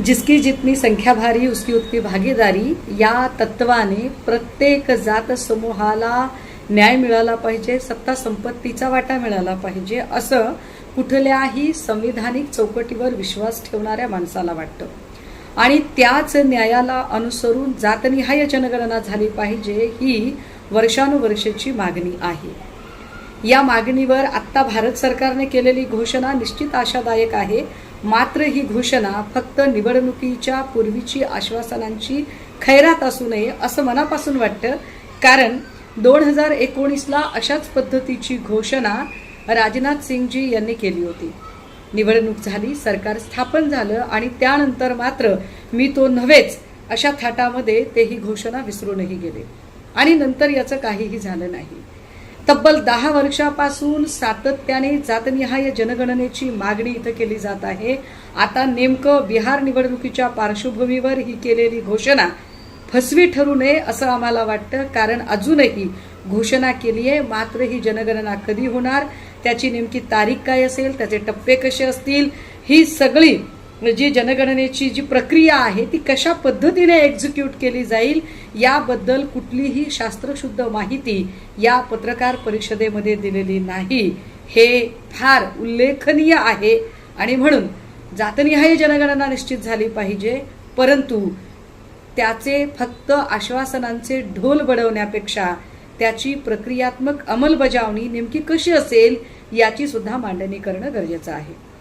जिसकी जितनी संख्या भारी उसकी उतनी भागीदारी या तत्वाने प्रत्येक जात समूहाला न्याय मिळाला पाहिजे सत्ता संपत्तीचा वाटा मिळाला पाहिजे असं कुठल्याही संविधानिक चौकटीवर विश्वास ठेवणाऱ्या माणसाला वाटतं. आणि त्याच न्यायाला अनुसरून जातनिहाय जनगणना झाली पाहिजे ही वर्षानुवर्षाची मागणी आहे. या मागणीवर आत्ता भारत सरकारने केलेली घोषणा निश्चित आशादायक आहे. मात्र ही घोषणा फक्त निवडणुकीच्या पूर्वीची आश्वासनांची खैरात असू नये असं मनापासून वाटतं. कारण दोन हजार एकोणीसला अशाच पद्धतीची घोषणा राजनाथ सिंगजी यांनी केली होती. निवडणूक झाली सरकार स्थापन झालं आणि त्यानंतर मात्र मी तो नव्हेच अशा थाटामध्ये ते ही घोषणा विसरूनही गेले. आणि नंतर याचं काहीही झालं नाही. तब्बल दहा वर्षापासून सातत्याने जातनिहाय जनगणनेची मागणी इथं केली जात आहे. आता नेमकं बिहार निवडणुकीच्या पार्श्वभूमीवर ही केलेली घोषणा फसवी ठरू नये असं आम्हाला वाटतं कारण अजूनही घोषणा केली आहे. मात्र ही जनगणना कधी होणार त्याची नेमकी तारीख काय असेल त्याचे टप्पे कसे असतील ही सगळी जी जनगणनेची जी प्रक्रिया आहे ती कशा पद्धतीने एक्झिक्यूट केली जाईल याबद्दल कुठलीही शास्त्रशुद्ध माहिती या पत्रकार परिषदेमध्ये दिलेली नाही. हे फार उल्लेखनीय आहे आणि म्हणून जातनिहाय जनगणना निश्चित झाली पाहिजे परंतु त्याचे फक्त आश्वासनांचे ढोल बडवण्यापेक्षा त्याची प्रक्रियात्मक अंमलबजावणी नेमकी कशी असेल याची सुद्धा मांडणी करणं गरजेचं आहे.